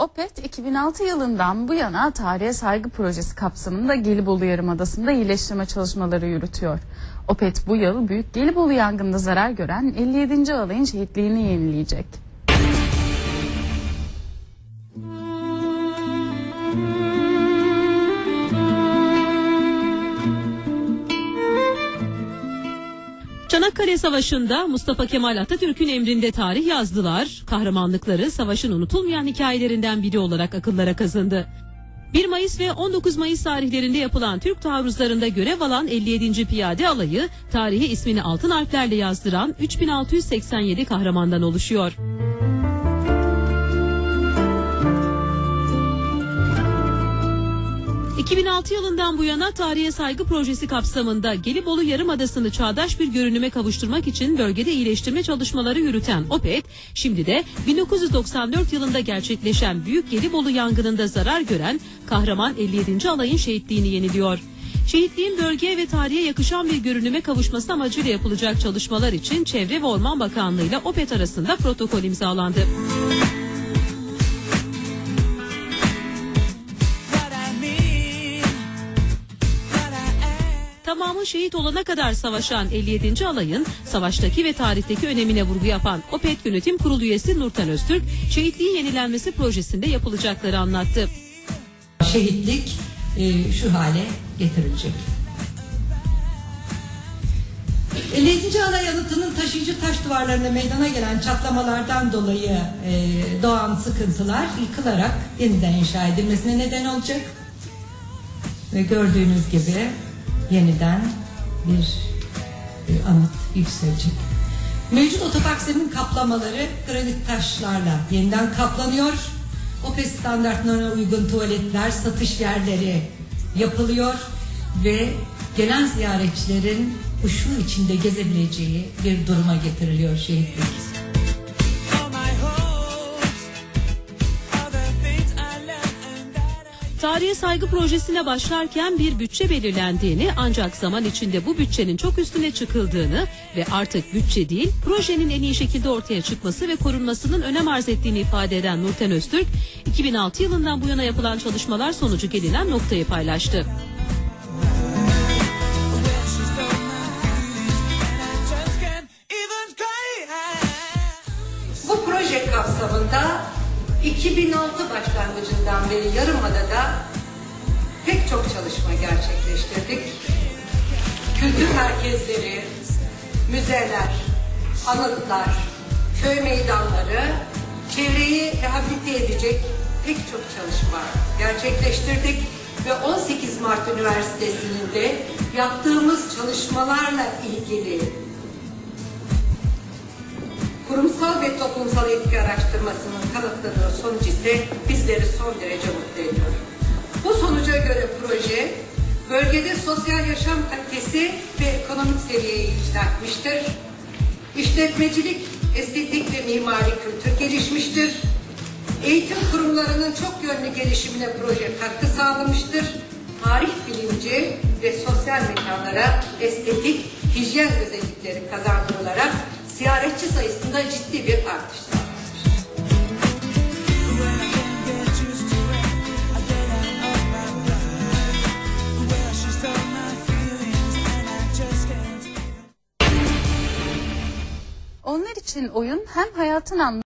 Opet 2006 yılından bu yana tarihe saygı projesi kapsamında Gelibolu Yarımadası'nda iyileştirme çalışmaları yürütüyor. Opet bu yıl Büyük Gelibolu yangında zarar gören 57. alayın şehitliğini yenileyecek. Çanakkale Savaşı'nda Mustafa Kemal Atatürk'ün emrinde tarih yazdılar. Kahramanlıkları savaşın unutulmayan hikayelerinden biri olarak akıllara kazındı. 1 Mayıs ve 19 Mayıs tarihlerinde yapılan Türk taarruzlarında görev alan 57. Piyade Alayı, tarihe ismini altın harflerle yazdıran 3687 kahramandan oluşuyor. ...2006 yılından bu yana tarihe saygı projesi kapsamında Gelibolu Yarımadası'nı çağdaş bir görünüme kavuşturmak için bölgede iyileştirme çalışmaları yürüten OPET, şimdi de 1994 yılında gerçekleşen Büyük Gelibolu yangınında zarar gören kahraman 57. alayın şehitliğini yeniliyor. Şehitliğin bölgeye ve tarihe yakışan bir görünüme kavuşması amacıyla yapılacak çalışmalar için Çevre ve Orman Bakanlığı ile OPET arasında protokol imzalandı. Tamamı şehit olana kadar savaşan 57. alayın savaştaki ve tarihteki önemine vurgu yapan OPET Yönetim Kurulu üyesi Nurten Öztürk, şehitliğin yenilenmesi projesinde yapılacakları anlattı. şehitlik e, şu hale getirilecek. 57. Alay anıtının taşıyıcı taş duvarlarında meydana gelen çatlamalardan dolayı e, doğan sıkıntılar yıkılarak yeniden inşa edilmesine neden olacak. Ve gördüğünüz gibi yeniden bir, bir anıt yükselecek. Mevcut otopark zemin kaplamaları granit taşlarla yeniden kaplanıyor. OPE standartlarına uygun tuvaletler, satış yerleri yapılıyor ve gelen ziyaretçilerin uşu içinde gezebileceği bir duruma getiriliyor şehitlik. Tarihe saygı projesine başlarken bir bütçe belirlendiğini ancak zaman içinde bu bütçenin çok üstüne çıkıldığını ve artık bütçe değil projenin en iyi şekilde ortaya çıkması ve korunmasının önem arz ettiğini ifade eden Nurten Öztürk 2006 yılından bu yana yapılan çalışmalar sonucu gelinen noktayı paylaştı. Bu proje kapsamında 2006 başlangıcından beri Yarımada'da pek çok çalışma gerçekleştirdik. Kültür merkezleri, müzeler, anıtlar, köy meydanları, çevreyi rehabilite edecek pek çok çalışma gerçekleştirdik ve 18 Mart Üniversitesi'nin de yaptığımız çalışmalarla ilgili kurumsal ve toplumsal etki araştırmasının kanıtladığı sonuç ise bizleri son derece mutlu ediyor. Bu sonuca göre proje bölgede sosyal yaşam kalitesi ve ekonomik seviyeyi yükseltmiştir. İşletmecilik, estetik ve mimari kültür gelişmiştir. Eğitim kurumlarının çok yönlü gelişimine proje katkı sağlamıştır. Tarih bilinci ve sosyal mekanlara estetik, hijyen özellikleri kazandırılarak ziyaretçi sayısında ciddi bir artış. Onlar için oyun hem hayatın anlamı